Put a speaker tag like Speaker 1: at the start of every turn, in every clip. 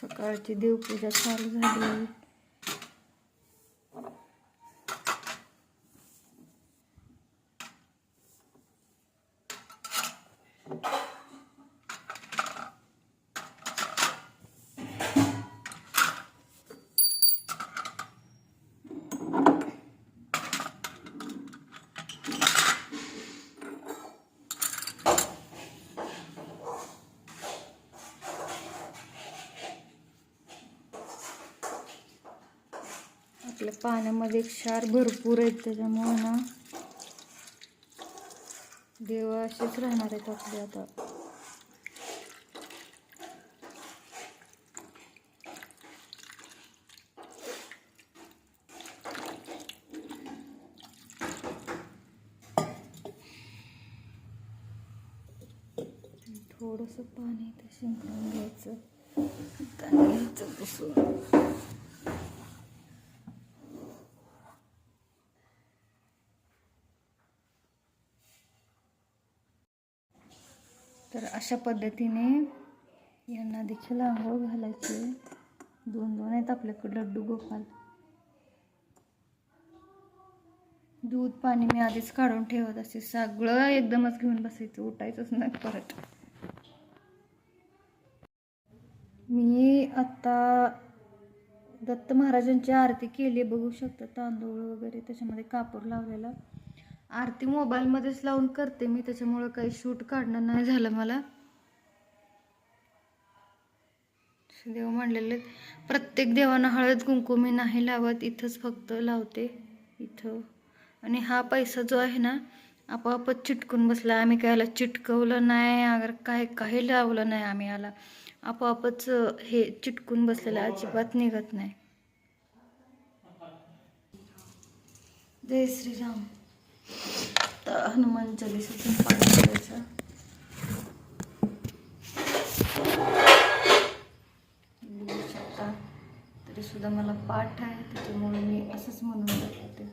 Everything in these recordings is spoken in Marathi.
Speaker 1: सकाळची देवपूजा चालू झाली. आपल्या पाण्यामध्ये क्षार भरपूर आहेत त्याच्यामुळं ना देव असेच राहणार आहेत आपले आता. थोडंसं पाणी ते शिंपडून घ्यायचं. घ्यायचं बसून तर अशा पद्धतीने यांना देखील आंघोळ घालायची. दोन दोन आहेत आपल्याकडे लड्डू गोपाल. दूध पाणी मी आधीच काढून ठेवत असे. सगळं एकदमच घेऊन बसायचं. उठायचंच नाही परत. मी आत्ता दत्त महाराजांची आरती केली बघू शकता तांदूळ वगैरे त्याच्यामध्ये कापूर लावलेला. आरती मोबाईलमध्येच लावून करते मी त्याच्यामुळं काही शूट काढणं नाही झालं मला. देव म्हणलेले प्रत्येक देवानं हळद कुंकू मी नाही लावत इथंच फक्त लावते इथं. आणि हा पैसा जो आहे ना आपोआपच चिटकून बसला. आम्ही काय याला चिटकवलं नाही अगर काय काही लावलं नाही आम्ही याला. आपोआपच हे चिटकून बसलेलं अजिबात निघत नाही. जय श्रीराम. तर हनुमान चालिसातून पाठ करायचं बघू शकता. सुद्धा मला पाठ आहे त्याच्यामुळे मी असंच म्हणून दाखवते.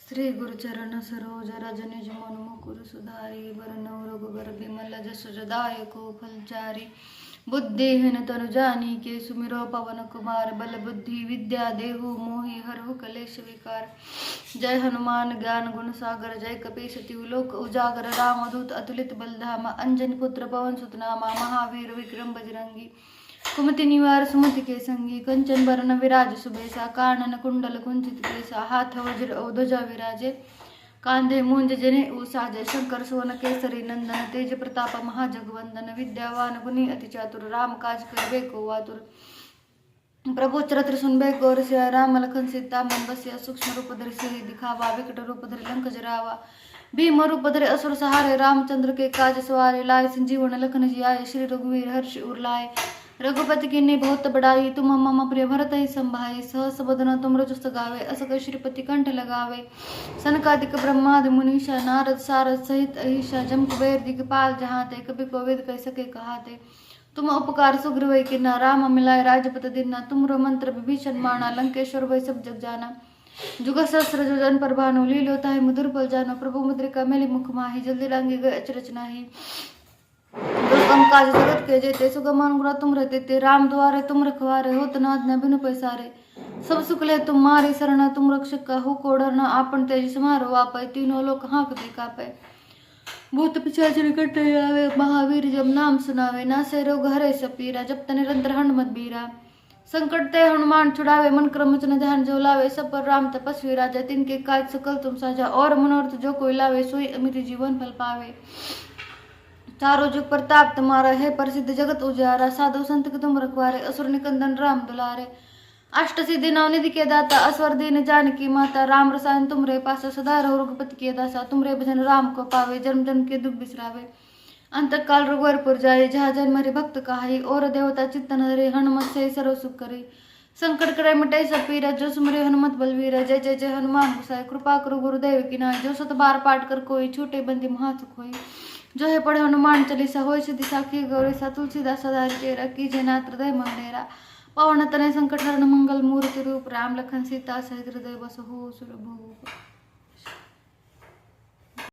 Speaker 1: श्री गुरुचरण सरोज रजनिज मन मुकुर सुधारी वरण रघुबर बिमल जस दायको फलचारी बुद्धिहीन तनु जानी के सुमिरो पवन कुमार बल बुद्धि विद्या देहु मोहि हरहु कलेश विकार। जय हनुमान ज्ञान गुण सागर जय कपीश लोक उजागर। रामदूत अतुलित बलधामा अंजन पुत्र पवन सुतनामा महावीर विक्रम बजरंगी। कुमति निवार सुमति के संगी कंचन बरन विराज सुबेसा कानन कुंडल कुंचित केसा हाथ वज्र औ ध्वजा विराजे। कांदे मुंज जने साजय शंकर सोन केसरी नंदन तेज प्रताप महाजगवंदन विद्यावान गुणी अतिचातुर राम काज कर बेको वातुर प्रभु चरित्र सुन बेको रसिया राम लखन सीता मन बसिया सूक्ष्म रूप धरि सिरि दिखावा विकट रूप धरि लंक जरावा भीम रूप धरि असुर सहारे रामचंद्र के काज सवारे लाए संजीवन लखन जी आए श्री रघुवीर हर्ष उर लाए रघुपति की ने बहुत बड़ाई, तुम मम प्रिय भरत ही संभाई। सहस बदन तुम रजुस्त गावे अस कहि श्रीपति कंठ लगावे। सनकादिक ब्रह्मादि मुनीषा, नारद सारद सहित अहिषा, जम कुबेर, दिगपाल जहाते, कभी कोविद कह सके कहाते। तुम उपकार सुग्र सुग्रीव किन्ना राम मिलाय राजपत दिन्ना तुमरो मंत्र विभीषण माना, लंकेश्वर वै सब जग जाना। जुग सहस्र जो जन पर भानु लीलो ताहि मधुर पल जानो। प्रभु मुद्रिका मेली मुख माही, जल्दी लांगी गए अचरच नाही। दुर्गम काज जगत के जेते सुगम अनुग्रह तुम रहते ते रामद्वारे तुम रखवारे होत न बिनु पैसारे सब सुखले तुम मारे शरण तुम रक्षक का हो कोडर न आपण तेज समारो वापय तीनों लोक हाँकते कापय भूत पिशाच निकट आवे महावीर जब नाम सुनावे नासे रोग हरे सपीरा जब तन निरंतर हनुमत बीरा। संकट ते हनुमान छुड़ावे मन क्रम चन ध्यान जो लावे सब पर राम तपस्वी राजा तिनके काज सकल तुम साजा और मनोरथ जो कोई लावे सोई अमित जीवन फल पावे। चारो जुग प्रताप तुम्हारा है प्रसिद्ध जगत उजारा साधु संत तुम रखवारे असुर निकंदन राम दुलारे अष्ट सिद्धि नवनिधि के दाता अस्वर दीन जानकी माता राम रसायन तुमरे पास सदा रहो रघुपति के दासा तुमरे भजन राम को पावे जन्म जन्म के दुख बिसरावे अंत काल रघुवरपुर जाए जहा जन मरे भक्त कहाई और देवता चित्तन हरे हनुमत से सर्व सुख करे संकट करे मिटे सब पीरा जो सुमरे हनुमत बलवीरा जय जय जय हनुमान गुसाई कृपा करो गुरुदेव की नाय जो सत बार पाठ कर कोई छोटे बंदी महा सुख होई जो है पढ़े हनुमान चालीसा होय सिद्धि साखी गौरी सा तुलसीदास सदा तेरा की जय नाथ हृदय मंडेरा पवन तनय संकट हरण मंगल मूर्ति रूप राम लखन सीता सहित